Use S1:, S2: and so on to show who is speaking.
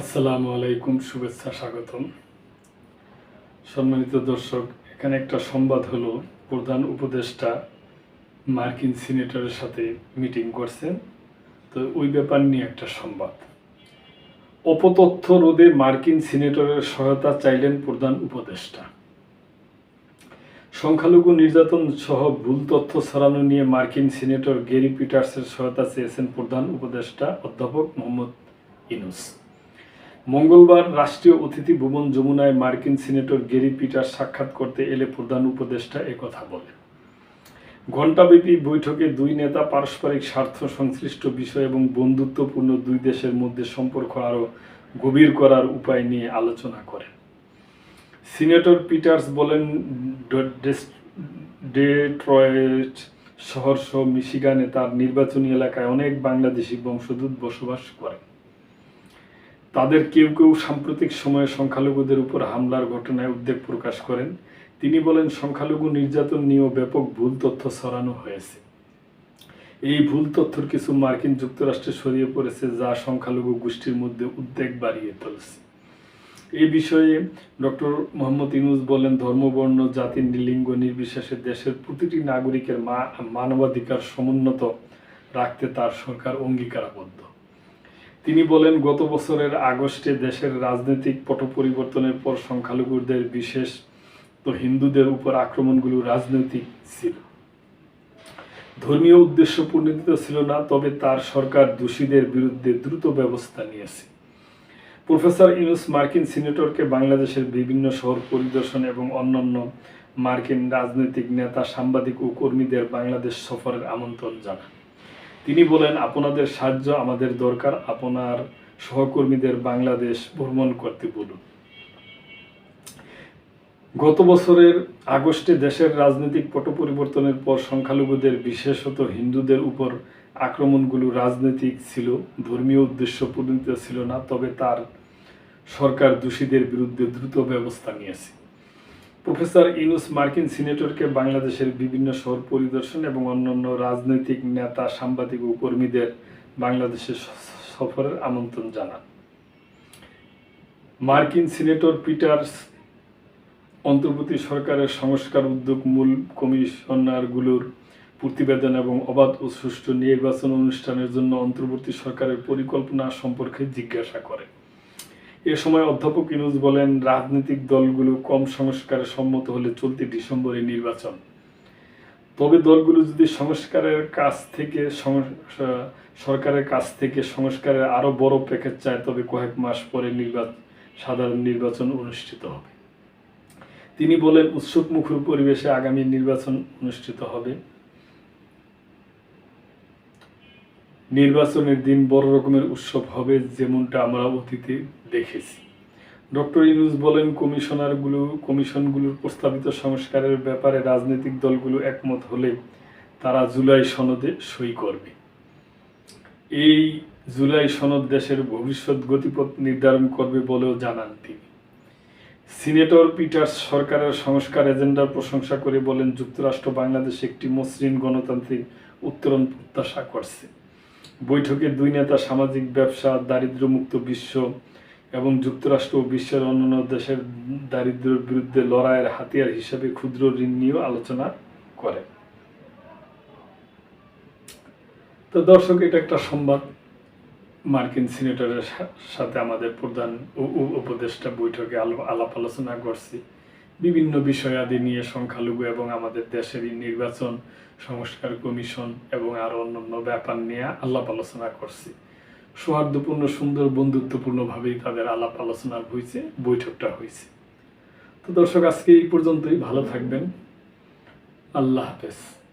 S1: আসসালামু আলাইকুম, শুভেচ্ছা, স্বাগতম। সম্মানিত দর্শক, এখানে একটা সংবাদ হলো, প্রধান উপদেষ্টা মার্কিন সিনেটরের সাথে মিটিং করছেন। তো ওই ব্যাপার নিয়ে একটা সংবাদ। অপতথ্য রোধে মার্কিন সিনেটরের সহায়তা চাইলেন প্রধান উপদেষ্টা। সংখ্যালঘু নির্যাতন সহ ভুল তথ্য ছড়ানো নিয়ে মার্কিন সিনেটর গেরি পিটার্সের সহায়তা চেয়েছেন প্রধান উপদেষ্টা অধ্যাপক মোহাম্মদ ইনুস। মঙ্গলবার রাষ্ট্রীয় অতিথি ভবন যমুনায় মার্কিন সিনেটর গেরি পিটার সাক্ষাৎ করতে এলে প্রধান উপদেষ্টা একথা বলেন। ঘণ্টাব্যাপী বৈঠকে দুই নেতা পারস্পরিক স্বার্থ, সংশ্লিষ্ট বিষয় এবং বন্ধুত্বপূর্ণ দুই দেশের মধ্যে সম্পর্ক আরও গভীর করার উপায় নিয়ে আলোচনা করেন। সিনেটর পিটার্স বলেন ডেট্রয়েট শহর সহ মিশিগানে তার নির্বাচনী এলাকায় অনেক বাংলাদেশি বংশোদ্ভূত বসবাস করেন। তাদের কেউ কেউ সাম্প্রতিক সময়ে সংখ্যালঘুদের উপর হামলার ঘটনায় উদ্বেগ প্রকাশ করেন। তিনি বলেন, সংখ্যালঘু নির্যাতন নিয়েও ব্যাপক ভুল তথ্য ছড়ানো হয়েছে। এই ভুল তথ্যর কিছু মার্কিন যুক্তরাষ্ট্রে ছড়িয়ে পড়েছে, যা সংখ্যালঘু গোষ্ঠীর মধ্যে উদ্বেগ বাড়িয়ে তুলছে। এ বিষয়ে ডক্টর মোহাম্মদ ইনুস বলেন, ধর্মবর্ণ, জাতি, লিঙ্গ নির্বিশেষে দেশের প্রতিটি নাগরিকের মানবাধিকার সমুন্নত রাখতে তার সরকার অঙ্গীকারাবদ্ধ। তিনি বলেন, গত বছরের আগস্টে দেশের রাজনৈতিক পট পরিবর্তনের পর সংখ্যালঘুদের বিশেষ তো হিন্দুদের উপর আক্রমণগুলো রাজনৈতিক ছিল। ধর্মীয় উদ্দেশ্য পূর্ণিত ছিল না, তবে তার সরকার দোষীদের বিরুদ্ধে দ্রুত ব্যবস্থা নিয়েছে। প্রফেসর ইউনুস মার্কিন সিনেটরকে বাংলাদেশের বিভিন্ন শহর পরিদর্শন এবং অন্যান্য মার্কিন রাজনৈতিক নেতা, সাংবাদিক ও কর্মীদের বাংলাদেশ সফরের আমন্ত্রণ জানান। তিনি বলেন, আপনাদের সাহায্য আমাদের দরকার, আপনার সহকর্মীদের বাংলাদেশ ভ্রমণ করতে বলুন। গত বছরের আগস্টে দেশের রাজনৈতিক পট পরিবর্তনের পর সংখ্যালঘুদের, বিশেষত হিন্দুদের উপর আক্রমণগুলো রাজনৈতিক ছিল, ধর্মীয় উদ্দেশ্য পূর্ণিত ছিল না, তবে তার সরকার দোষীদের বিরুদ্ধে দ্রুত ব্যবস্থা নিয়েছে। প্রফেসর ইনুস মার্কিন সিনেটরকে বাংলাদেশের বিভিন্ন শহর পরিদর্শন এবং অন্যান্য রাজনৈতিক নেতা, সাংবাদিক ও কর্মীদের বাংলাদেশের স- সফরের আমন্ত্রণ জানান। মার্কিন সিনেটর পিটার্স অন্তর্বর্তী সরকারের সংস্কার উদ্যোগ মূল কমিশনারগুলোর প্রতিবেদন এবং অবাধ ও সুষ্ঠু নির্বাচন অনুষ্ঠানের জন্য অন্তর্বর্তী সরকারের পরিকল্পনা সম্পর্কে জিজ্ঞাসা করেন এ সময় অধ্যাপক ইনুজ বলেন, রাজনৈতিক দলগুলো কম সংস্কারে সম্মত হলে চলতি ডিসেম্বরে নির্বাচন। তবে দলগুলো যদি সংস্কারের কাছ থেকে সরকারের কাছ থেকে সংস্কারের আরও বড় প্যাকেজ চায়, তবে কয়েক মাস পরে নির্বাচন সাধারণ নির্বাচন অনুষ্ঠিত হবে। তিনি বলেন উৎসব মুখর পরিবেশে আগামী নির্বাচন অনুষ্ঠিত হবে। নির্বাচনের দিন বড় রকমের উৎসব হবে যেমনটা আমরা অতীতে দেখেছি। ডক্টর ইউনুস বলেন, কমিশনারগুলো, কমিশনগুলোর প্রস্তাবিত সংস্কারের ব্যাপারে রাজনৈতিক দলগুলো একমত হলে তারা জুলাই সনদে সই করবে। এই জুলাই সনদ দেশের ভবিষ্যৎ গতিপথ নির্ধারণ করবে বলেও জানান তিনি। সিনেটর পিটার্স সরকারের সংস্কার এজেন্ডার প্রশংসা করে বলেন, যুক্তরাষ্ট্র বাংলাদেশ একটি মসৃণ গণতান্ত্রিক উত্তরণ প্রত্যাশা করছে। বৈঠকে দুই নেতা সামাজিক ব্যবসা, দারিদ্র্যমুক্ত বিশ্ব এবং যুক্তরাষ্ট্র ও বিশ্বের অন্যান্য দেশের দারিদ্র্যের বিরুদ্ধে লড়াইয়ের হাতিয়ার হিসেবে ক্ষুদ্র ঋণ নিয়েও আলোচনা করে। তো দর্শক, এটা একটা সংবাদ। মার্কিন সিনেটরের সাথে আমাদের প্রধান উপদেষ্টা বৈঠকে আলাপ আলোচনা করছি। বিভিন্ন বিষয়াদি নিয়ে সংখ্যালঘু এবং আমাদের দেশের নির্বাচন, সংস্কার কমিশন এবং আরও অন্যান্য ব্যাপার নিয়ে আলাপ আলোচনা করছি। সৌহার্দ্যপূর্ণ, সুন্দর, বন্ধুত্বপূর্ণভাবেই তাদের আলাপ আলোচনা হয়েছে বৈঠকটা হয়েছে তো দর্শক, আজকে এই পর্যন্তই। ভালো থাকবেন। আল্লাহ হাফেজ।